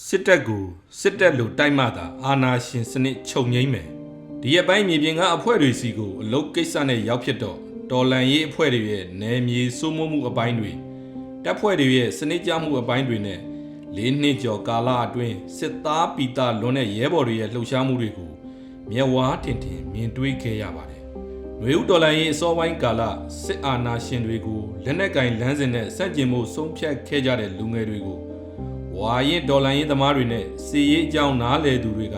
စစ်တပ်ကိုစစ်တပ်လိုတိုက်မှသာအာဏာရှင်စနစ်ချုပ်ငိမ့်မယ်ဒီရက်ပိုင်းမြေပြင်ကအဖွဲ့တွေစီကိုအလုတ်ကိစ္စနဲ့ရောက်ဖြစ်တော့တော်လန်ရေးအဖွဲ့တွေရဲ့နယ်မြေစိုးမိုးမှုအပိုင်းတွေတပ်ဖွဲ့တွေရဲ့စနစ်ကြမှုအပိုင်းတွေနဲ့လေးနှစ်ကျော်ကာလအတွင်းစစ်သားပီတာလွန်တဲ့ရဲဘော်တွေရဲ့လှုပ်ရှားမှုတွေကိုမျက်ဝါးထင်ထင်မြင်တွေ့ခဲ့ရပါတယ်။ຫນွေဦးတော်လန်ရေးအစောပိုင်းကာလစစ်အာဏာရှင်တွေကိုလက်နက်ကင်လမ်းစဉ်နဲ့စန့်ကျင်မှုဆုံးဖြတ်ခဲ့ကြတဲ့လူငယ်တွေကို ဝါရင်ဒေါ်လာရင်းသမားတွေနဲ့စီရေးအကြောင်းနားလေသူတွေက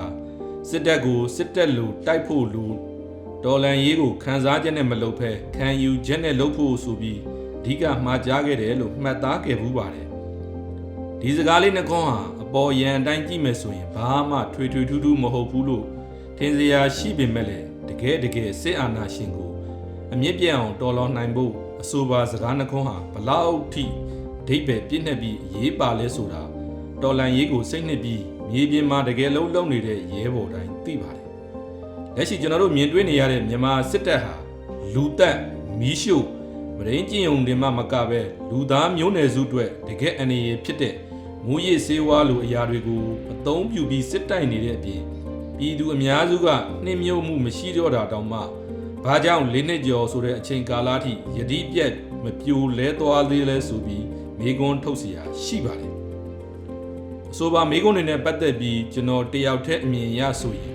စစ်တပ်ကိုစစ်တပ်လိုတိုက်ဖို့လူဒေါ်လာရေးကိုခန်းစားချက်နဲ့မလုပ်ဖဲခံယူချက်နဲ့လုပ်ဖို့ဆိုပြီးအဓိကမှားကြားခဲ့တယ်လို့မှတ်သားခဲ့ဘူးပါတယ်ဒီစကားလေးနှခွန်းဟာအပေါ်ရန်အတိုင်းကြည့်မယ်ဆိုရင်ဘာမှထွေထွေထူးထူးမဟုတ်ဘူးလို့ထင်စရာရှိပေမဲ့လည်းတကယ်တကယ်စစ်အာဏာရှင်ကိုအမြင့်ပြတ်အောင်တော်လော်နိုင်ဖို့အဆိုပါစကားနှခွန်းဟာဘလောက်ထိအဓိပ္ပာယ်ပြည့်နှက်ပြီးအရေးပါလဲဆိုတာ တော်လန်ရေးကိုစိတ်နှစ်ပြီးမြေပြင်မှာတကယ်လုံးလုံးနေတဲ့ရဲဘော်တိုင်းသိပါတယ်။လက်ရှိကျွန်တော်တို့မြင်တွေ့နေရတဲ့မြန်မာစစ်တပ်ဟာလူတက်မီးရှို့မရင်းကျင်ုံတင်မှမကပဲလူသားမျိုးနွယ်စုအတွက်တကယ်အနေရဖြစ်တဲ့မူရစ်စေးဝါလိုအရာတွေကိုအသုံးပြုပြီးစစ်တိုက်နေတဲ့အပြင်ပြည်သူအများစုကနှင်းမြုပ်မှုမရှိတော့တာတောင်မှဘာကြောင့်လေးနှစ်ကျော်ဆိုတဲ့အချိန်ကာလထိယတိပြက်မပြိုလဲသွားသေးလဲဆိုပြီးမိကွန်းထုတ်เสียရှိပါတယ် အဆိုပါမိကုန်းတွေနဲ့ပတ်သက်ပြီးကျွန်တော်တယောက်တည်းအမြင်ရဆိုရင်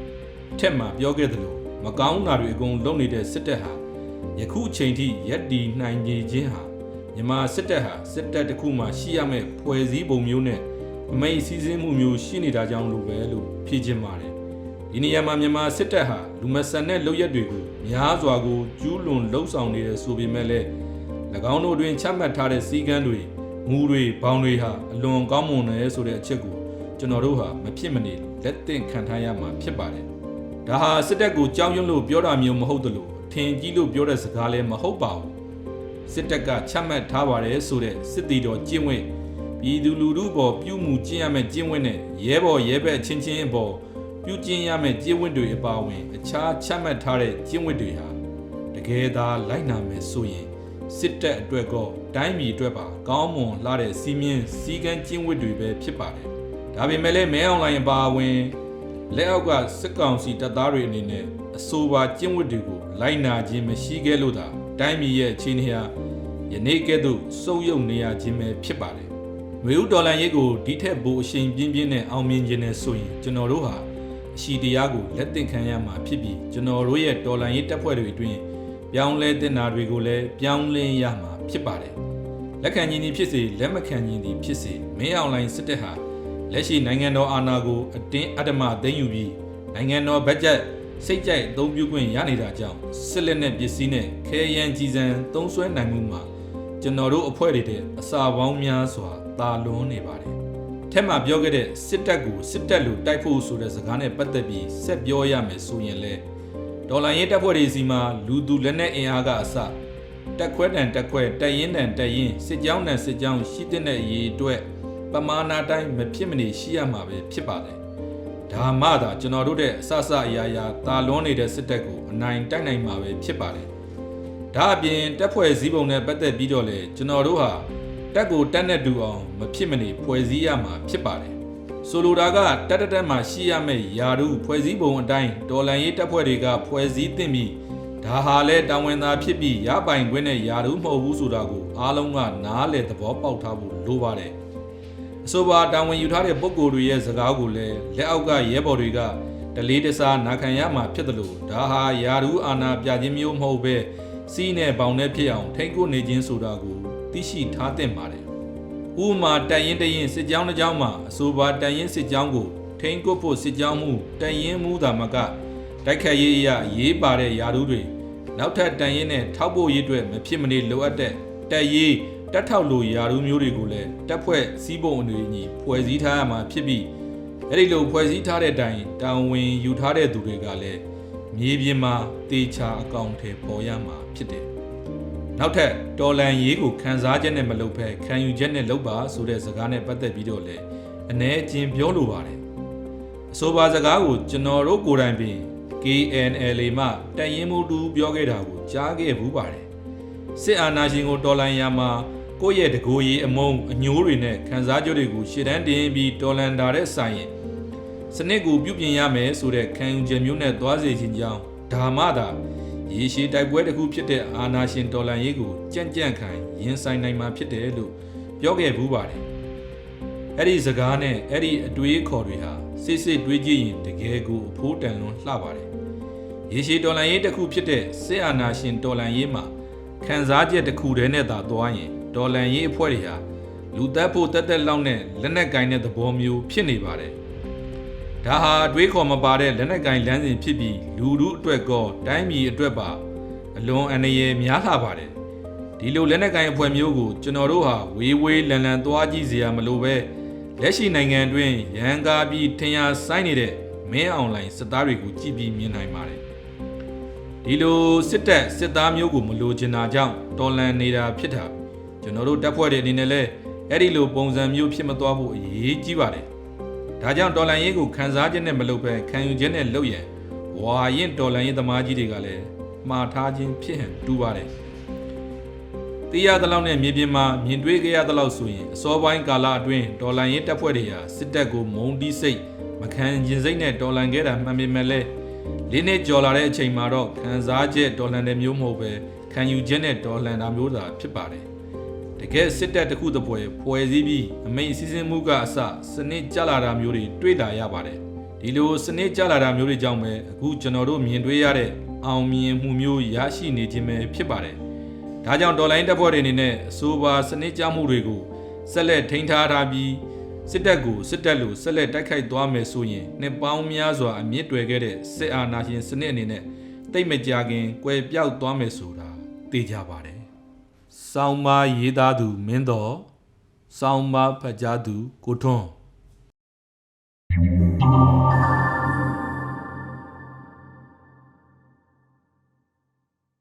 ထက်မှပြောခဲ့သလိုမကောင်းတာတွေအကုန်လုပ်နေတဲ့စစ်တပ်ဟာယခုအချိန်ထိရက်တီနိုင်နေခြင်းဟာမြန်မာစစ်တပ်ဟာစစ်တပ်တစ်ခုမှရှိရမယ့်ဖွဲ့စည်းပုံမျိုးနဲ့အမိတ်စည်းစင်းမှုမျိုးရှိနေတာကြောင့်လို့ပဲလို့ဖြေချင်ပါတယ်ဒီနေရာမှာမြန်မာစစ်တပ်ဟာလူမဆန်တဲ့လုပ်ရက်တွေကိုများစွာကိုကျူးလွန်လှုံ့ဆော်နေတဲ့ဆိုပေမဲ့လည်း၎င်းတို့တွင်ချမှတ်ထားတဲ့စည်းကမ်းတွေ မူတွေဘောင်တွေဟာအလွန်ကောင်းမွန်တယ်ဆိုတဲ့အချက်ကိုကျွန်တော်တို့ဟာမဖြစ်မနေလက်သင့်ခံထားရမှာဖြစ်ပါတယ်။ဒါဟာစစ်တပ်ကိုကြောင်းရွံ့လို့ပြောတာမျိုးမဟုတ်သလိုထင်ကြီးလို့ပြောတဲ့စကားလည်းမဟုတ်ပါဘူး။စစ်တပ်ကချမှတ်ထားပါတယ်ဆိုတဲ့စစ်တီတော်ကျင့်ဝတ်ပြည်သူလူထုပေါ်ပြုမှုကျင့်ရမယ့်ကျင့်ဝတ်နဲ့ရဲဘော်ရဲဘက်အချင်းချင်းအပေါ်ပြုကျင့်ရမယ့်ကျင့်ဝတ်တွေအပါအဝင် အခြားချမှတ်ထားတဲ့ကျင့်ဝတ်တွေဟာတကယ်သာလိုက်နာမယ်ဆိုရင် စစ်တပ်အတွက်ကောတိုင်းပြည်အတွက်ပါကောင်းမွန်လာတဲ့စီးမြင်စီကန်းကျင့်ဝတ်တွေပဲဖြစ်ပါတယ်။ဒါပေမဲ့လည်းမဲအွန်လိုင်းအပါအဝင်လက်အောက်ကစစ်ကောင်စီတပ်သားတွေအနေနဲ့အဆိုပါကျင့်ဝတ်တွေကိုလိုက်နာခြင်းမရှိခဲ့လို့သာတိုင်းပြည်ရဲ့အခြေအနေဟာယနေ့ကဲ့သို့စုပ်ယုပ်နေရခြင်းပဲဖြစ်ပါတယ်။မျိုးဒေါ်လာရေးကိုဒီထက်ပိုအရှိန်ပြင်းပြင်းနဲ့အောင်မြင်ခြင်းနဲ့ဆိုရင်ကျွန်တော်တို့ဟာအရှိတရားကိုလက်သင့်ခံရမှာဖြစ်ပြီးကျွန်တော်တို့ရဲ့ဒေါ်လာရေးတပ်ဖွဲ့တွေအတွင်း ပြောင်းလဲတင်တာတွေကိုလည်းပြောင်းလဲရမှာဖြစ်ပါတယ်။လက်ခံခြင်းသည်ဖြစ်စေလက်မခံခြင်းသည်ဖြစ်စေမင်းအောင်လိုင်းစစ်တပ်ဟာလက်ရှိနိုင်ငံတော်အာဏာကိုအတင်းအဓမ္မသိမ်းယူပြီးနိုင်ငံတော်ဘတ်ဂျက်စိတ်ကြိုက်အသုံးပြုခွင့်ရနေတာကြောင့်စစ်လက်နက်ပစ္စည်းနဲ့ခဲယမ်းကြီးစံသုံးစွဲနိုင်မှုမှာကျွန်တော်တို့အဖွဲ့တွေတဲ့အစာပေါင်းများစွာတာလွန်နေပါတယ်။ထက်မှပြောခဲ့တဲ့စစ်တပ်ကိုစစ်တပ်လိုတိုက်ဖို့ဆိုတဲ့စကားနဲ့ပတ်သက်ပြီးဆက်ပြောရမယ်ဆိုရင်လည်း ဒေါ်လာရင်းတပ်ဖွဲ့တွေစီမှာလူသူလက်နက်အင်အားကအစတက်ခွဲတန်တက်ခွဲတက်ရင်တန်တက်ရင်စစ်ကြောင်းတန်စစ်ကြောင်းရှိတဲ့အရေးအတွက်ပမာဏတိုင်းမဖြစ်မနေရှိရမှာပဲဖြစ်ပါတယ်။ဒါမှသာကျွန်တော်တို့တဲ့အဆအဆအရာရာတာလွန်နေတဲ့စစ်တပ်ကိုအနိုင်တိုက်နိုင်မှာပဲဖြစ်ပါတယ်။ဒါအပြင်တပ်ဖွဲ့စည်းပုံနဲ့ပတ်သက်ပြီးတော့လေကျွန်တော်တို့ဟာတက်ကိုတက်နဲ့တူအောင်မဖြစ်မနေဖွဲ့စည်းရမှာဖြစ်ပါတယ်။ ဆိုလိုတာကတက်တက်တက်မှရှိရမယ့်ယာရုဖွဲ့စည်းပုံအတိုင်းဒေါ်လန်ရေးတပ်ဖွဲ့တွေကဖွဲ့စည်းသင့်ပြီးဒါဟာလဲတာဝန်သာဖြစ်ပြီးရပိုင်ခွင့်နဲ့ယာရုမဟုတ်ဘူးဆိုတာကိုအားလုံးကနားလည်သဘောပေါက်ထားဖို့လိုပါတယ်အဆိုပါတာဝန်ယူထားတဲ့ပုံကိုယ်တွေရဲ့စကားကိုလည်းလက်အောက်ကရဲဘော်တွေကတလေးတစားနာခံရမှာဖြစ်တယ်လို့ဒါဟာယာရုအာဏာပြခြင်းမျိုးမဟုတ်ပဲစီးနဲ့ပေါင်နဲ့ဖြစ်အောင်ထိတ်ကိုနေခြင်းဆိုတာကိုသိရှိထားသင့်ပါတယ် ဥပမာတန်ရင်တရင်စစ်ကြောင်းတစ်ကြောင်းမှာအဆိုပါတန်ရင်စစ်ကြောင်းကိုထိန်းကွပ်ဖို့စစ်ကြောင်းမှုတန်ရင်မှုသာမကတိုက်ခတ်ရေးအရာရေးပါတဲ့ယာရုတွေနောက်ထပ်တန်ရင်နဲ့ထောက်ဖို့ရေးအတွက်မဖြစ်မနေလိုအပ်တဲ့တက်ရေးတက်ထောက်လိုယာရုမျိုးတွေကိုလည်းတက်ဖွဲ့စီးပုံအနေညီဖွဲ့စည်းထားရမှာဖြစ်ပြီးအဲ့ဒီလိုဖွဲ့စည်းထားတဲ့အတိုင်းတာဝန်ယူထားတဲ့သူတွေကလည်းမြေပြင်မှာတေချာအကောင့်ထဲပေါ်ရမှာဖြစ်တယ် နောက်ထပ်တော်လန်ရေးကိုခန်းစားချက်နဲ့မလုပ်ဘဲခံယူချက်နဲ့လုပ်ပါဆိုတဲ့စကားနဲ့ပတ်သက်ပြီးတော့လေအ ਨੇ အချင်းပြောလိုပါတယ်အဆိုပါစကားကိုကျွန်တော်တို့ကိုယ်တိုင်ပင် KNL မှတန်ရင်မှုတူပြောခဲ့တာကိုကြားခဲ့ဘူးပါတယ်စစ်အာဏာရှင်ကိုတော်လန်ရမှာကိုယ့်ရဲ့တကိုယ်ရေးအမုံအညိုးတွေနဲ့ခံစားကြတွေကိုရှေ့တန်းတင်ပြီးတော်လန်တာတဲ့ဆိုင်ရင်စနစ်ကိုပြုပြင်ရမယ်ဆိုတဲ့ခံယူချက်မျိုးနဲ့သွားစေခြင်းကြောင့်ဒါမှသာ ရေရှည်တိုက်ပွဲတစ်ခုဖြစ်တဲ့အာနာရှင်တော်လန်ရေးကိုကြံ့ကြံ့ခံရင်ဆိုင်နိုင်မှာဖြစ်တယ်လို့ပြောခဲ့ဘူးပါတယ်အဲ့ဒီစကားနဲ့အဲ့ဒီအတွေးခေါ်တွေဟာစစ်စစ်တွေးကြည့်ရင်တကယ်ကိုအဖိုးတန်လွန်လှပါတယ်ရေရှည်တော်လန်ရေးတစ်ခုဖြစ်တဲ့စစ်အာနာရှင်တော်လန်ရေးမှာခံစားချက်တစ်ခုတည်းနဲ့သာသွားရင်ဒေါ်လန်ရေးအဖွဲ့တွေဟာလူသက်ဖို့တက်တက်လောက်နဲ့လက်နက်ကင်တဲ့သဘောမျိုးဖြစ်နေပါတယ်။ ဒါဟာအတွေးခေါ်မပါတဲ့လက်နက်ကင်လမ်းစဉ်ဖြစ်ပြီးလူလူအတွက်ကောတိုင်းပြည်အတွက်ပါအလွန်အန္တရာယ်များလာပါတယ်။ဒီလိုလက်နက်ကင်အဖွဲ့မျိုးကိုကျွန်တော်တို့ဟာဝေးဝေးလန်လန်သွားကြည့်စရာမလိုပဲလက်ရှိနိုင်ငံတွင်ရန်ကားပြီးထင်ရဆိုင်နေတဲ့မင်းအွန်လိုင်းစတားတွေကိုကြည့်ပြီးမြင်နိုင်ပါတယ်။ဒီလိုစစ်တပ်စစ်သားမျိုးကိုမလိုချင်တာကြောင့်တော်လန်နေတာဖြစ်တာကျွန်တော်တို့တပ်ဖွဲ့တွေအနေနဲ့လည်းအဲ့ဒီလိုပုံစံမျိုးဖြစ်မသွားဖို့အရေးကြီးပါတယ်။ ဒါကြောင့်တော်လန်ရေးကိုခန်းစားခြင်းနဲ့မလုပ်ပဲခံယူခြင်းနဲ့လုပ်ရန်ဝါရင်တော်လန်ရေးသမားကြီးတွေကလည်းမှားထားခြင်းဖြစ်ဟန်တူပါတယ်။သိရသလောက်နဲ့မြေပြင်မှာမြင်တွေ့ကြရသလောက်ဆိုရင်အစောပိုင်းကာလအတွင်းတော်လန်ရေးတပ်ဖွဲ့တွေဟာစစ်တပ်ကိုမုံတီးစိတ်မခံကျင်စိတ်နဲ့တော်လန်ခဲ့တာမှန်ပေမဲ့လည်းလေးနှစ်ကျော်လာတဲ့အချိန်မှာတော့ခံစားချက်ဒေါ်လန်တဲ့မျိုးမဟုတ်ပဲခံယူချက်နဲ့ဒေါ်လန်တာမျိုးသာဖြစ်ပါတယ်။ တကယ်စစ်တပ်တစ်ခုတစ်ပွဲဖွဲ့စည်းပြီးအမိန်အစည်းအဝေးမှုကအစစနစ်ကြလာတာမျိုးတွေတွေ့လာရပါတယ်။ဒီလိုစနစ်ကြလာတာမျိုးတွေကြောင့်ပဲအခုကျွန်တော်တို့မြင်တွေ့ရတဲ့အောင်မြင်မှုမျိုးရရှိနေခြင်းပဲဖြစ်ပါတယ်။ဒါကြောင့်ဒေါ်လိုင်းတပ်ဖွဲ့တွေအနေနဲ့အဆိုပါစနစ်ကြမှုတွေကိုဆက်လက်ထိန်းထားထားပြီးစစ်တပ်ကိုစစ်တပ်လို့ဆက်လက်တိုက်ခိုက်သွားမယ်ဆိုရင်နှစ်ပေါင်းများစွာအမြင့်တွယ်ခဲ့တဲ့စစ်အာဏာရှင်စနစ်အနေနဲ့တိတ်မကြခင်ကွယ်ပြောက်သွားမယ်ဆိုတာသိကြပါတယ်။ စောင်းမရေးသားသူမင်းတော်စောင်းမဖတ်ကြားသူကိုထွန်း